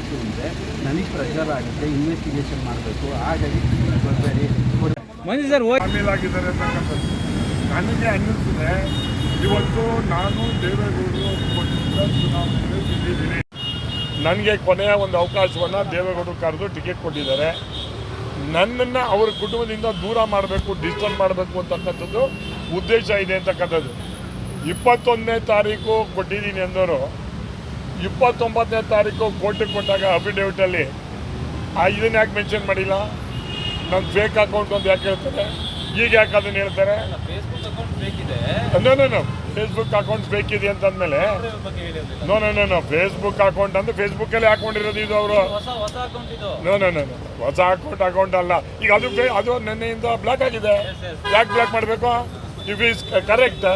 ಏನಿತ್ತು ಅಂದರೆ ನನಗೆ ಪ್ರೆಷರ್ ಆಗುತ್ತೆ ಇನ್ವೆಸ್ಟಿಗೇಷನ್ ಮಾಡಬೇಕು. ಹಾಗಾಗಿ ಬರಬೇಡಿ. ಮಂಜು ಸರ್ ಆಗಿದ್ದಾರೆ ಅಂತಕ್ಕಂಥದ್ದು. ನನಗೆ ಅನ್ನಿಸ್ತದೆ ಇವತ್ತು ನಾನು ದೇವೇಗೌಡರು ಕೊಟ್ಟಿದ್ದ ಚುನಾವಣೆಗೆ ಗೆದ್ದಿದ್ದೀನಿ. ನನಗೆ ಕೊನೆಯ ಒಂದು ಅವಕಾಶವನ್ನು ದೇವೇಗೌಡರು ಕರೆದು ಟಿಕೆಟ್ ಕೊಟ್ಟಿದ್ದಾರೆ. ನನ್ನನ್ನು ಅವ್ರ ಕುಟುಂಬದಿಂದ ದೂರ ಮಾಡಬೇಕು ಡಿಸ್ಟರ್ಬ್ ಮಾಡಬೇಕು ಅಂತಕ್ಕಂಥದ್ದು ಉದ್ದೇಶ ಇದೆ ಅಂತಕ್ಕಂಥದ್ದು. ಇಪ್ಪತ್ತೊಂದನೇ ತಾರೀಕು ಕೊಟ್ಟಿದ್ದೀನಿ ಅಂದವರು ಇಪ್ಪತ್ತೊಂಬತ್ತನೇ ತಾರೀಕು ಕೋರ್ಟಿಗೆ ಕೊಟ್ಟಾಗ ಅಫಿಡೇವಿಟಲ್ಲಿ ಆ ಇದನ್ನ ಯಾಕೆ ಮೆನ್ಷನ್ ಮಾಡಿಲ್ಲ? ನನ್ನ ಫೇಕ್ ಅಕೌಂಟ್ ಅಂತ ಯಾಕೆ ಹೇಳ್ತಾರೆ? ಈಗ ಯಾಕೆ ಅದನ್ನ ಹೇಳ್ತಾರೆ? ಫೇಸ್ಬುಕ್ ಅಕೌಂಟ್ ಬೇಕಿದೆ ನೋ ಫೇಸ್ಬುಕ್ ಅಕೌಂಟ್ ಬೇಕಿದೆ ಅಂತಂದ್ಮೇಲೆ no no no no Facebook account ಅಂದ್ರೆ ಫೇಸ್ಬುಕ್ಕಲ್ಲಿ ಹಾಕೊಂಡಿರೋದು ಇದು ಅವರು. ನೋ ನೋ ಹೊಸ ಅಕೌಂಟ್ ಅಕೌಂಟ್ ಅಲ್ಲ. ಈಗ ಅದು ಅದು ನಿನ್ನೆಯಿಂದ ಬ್ಲಾಕ್ ಆಗಿದೆ. ಯಾಕೆ ಬ್ಲಾಕ್ ಮಾಡಬೇಕು? ಇಫ್ ಈಸ್ ಕರೆಕ್ಟ್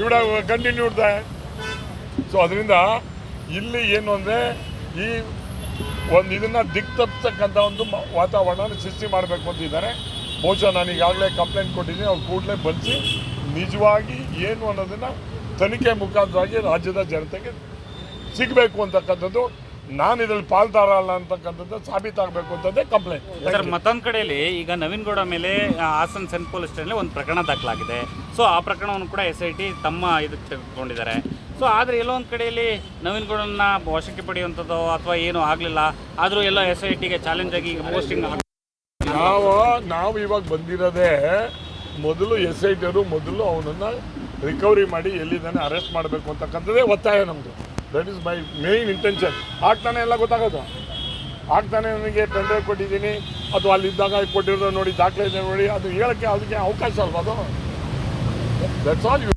ಇವಡ ಕಂಟಿನ್ಯೂ ದ ಸೊ ಅದರಿಂದ ಇಲ್ಲಿ ಏನು ಅಂದರೆ ಈ ಒಂದು ಇದನ್ನು ದಿಕ್ ತಪ್ಪಿಸ್ತಕ್ಕಂಥ ಒಂದು ವಾತಾವರಣ ಸೃಷ್ಟಿ ಮಾಡಬೇಕು ಅಂತಿದ್ದಾರೆ ಬಹುಶಃ ನಾನು ಈಗಾಗಲೇ ಕಂಪ್ಲೇಂಟ್ ಕೊಟ್ಟಿದ್ದೀನಿ. ಅವ್ರು ಕೂಡಲೇ ಬಂದು ನಿಜವಾಗಿ ಏನು ಅನ್ನೋದನ್ನು ತನಿಖೆ ಮುಖಾಂತರವಾಗಿ ರಾಜ್ಯದ ಜನತೆಗೆ ಸಿಗಬೇಕು ಅಂತಕ್ಕಂಥದ್ದು. ನಾನು ಇದರಲ್ಲಿ ಪಾಲ್ದಾರ ಅಲ್ಲ ಅಂತಕ್ಕಂಥದ್ದು ಸಾಬೀತಾಗಬೇಕು ಅಂತಂದೇ ಕಂಪ್ಲೇಂಟ್ ಸರ್ ಮತ್ತೊಂದು ಕಡೆಯಲ್ಲಿ ಈಗ ನವೀನ್ ಗೌಡ ಮೇಲೆ ಹಾಸನ್ ಸೆಂಟ್ ಪೊಲೀಸ್ ಸ್ಟೇಷನ್ ಒಂದು ಪ್ರಕರಣ ದಾಖಲಾಗಿದೆ. ಸೊ ಆ ಪ್ರಕರಣವನ್ನು ಕೂಡ ಎಸ್ ಐ ಟಿ ತಮ್ಮ ಇದಕ್ಕೆ ತೆಗೆದುಕೊಂಡಿದ್ದಾರೆ. ಸೊ ಆದರೆ ಎಲ್ಲೋ ಒಂದು ಕಡೆಯಲ್ಲಿ ನವೀನ್ ಗೌಡನ್ನ ವಶಕ್ಕೆ ಪಡೆಯುವಂಥದ್ದು ಅಥವಾ ಏನೂ ಆಗಲಿಲ್ಲ, ಆದರೂ ಎಲ್ಲ ಎಸ್ ಐ ಟಿಗೆ ಚಾಲೆಂಜ್ ಆಗಿ ಈಗ ಪೋಸ್ಟಿಂಗ್ ನಾವು ನಾವು ಇವಾಗ ಬಂದಿರೋದೇ ಮೊದಲು ಎಸ್ ಐ ಟಿಯವರು ಮೊದಲು ಅವನನ್ನು ರಿಕವರಿ ಮಾಡಿ ಎಲ್ಲಿದ್ದಾನೆ ಅರೆಸ್ಟ್ ಮಾಡಬೇಕು ಅಂತಕ್ಕಂಥದ್ದೇ ಒತ್ತಾಯ ನಮ್ಮದು that is my main intention ಆಗ್ತಾನೆ ಎಲ್ಲ ಗೊತ್ತಾಗೋದು? ಆಗ್ತಾನೆ ನನಗೆ ಟೆಂಡರ್ ಕೊಟ್ಟಿದ್ದೀನಿ, ಅಥವಾ ಅಲ್ಲಿದ್ದಾಗ ಕೊಟ್ಟಿರೋದು ನೋಡಿ, ದಾಖಲೆ ಇದೆ ನೋಡಿ, ಅದು ಹೇಳೋಕ್ಕೆ ಅದಕ್ಕೆ ಅವಕಾಶ ಅಲ್ವಾ ಅದು? That's all you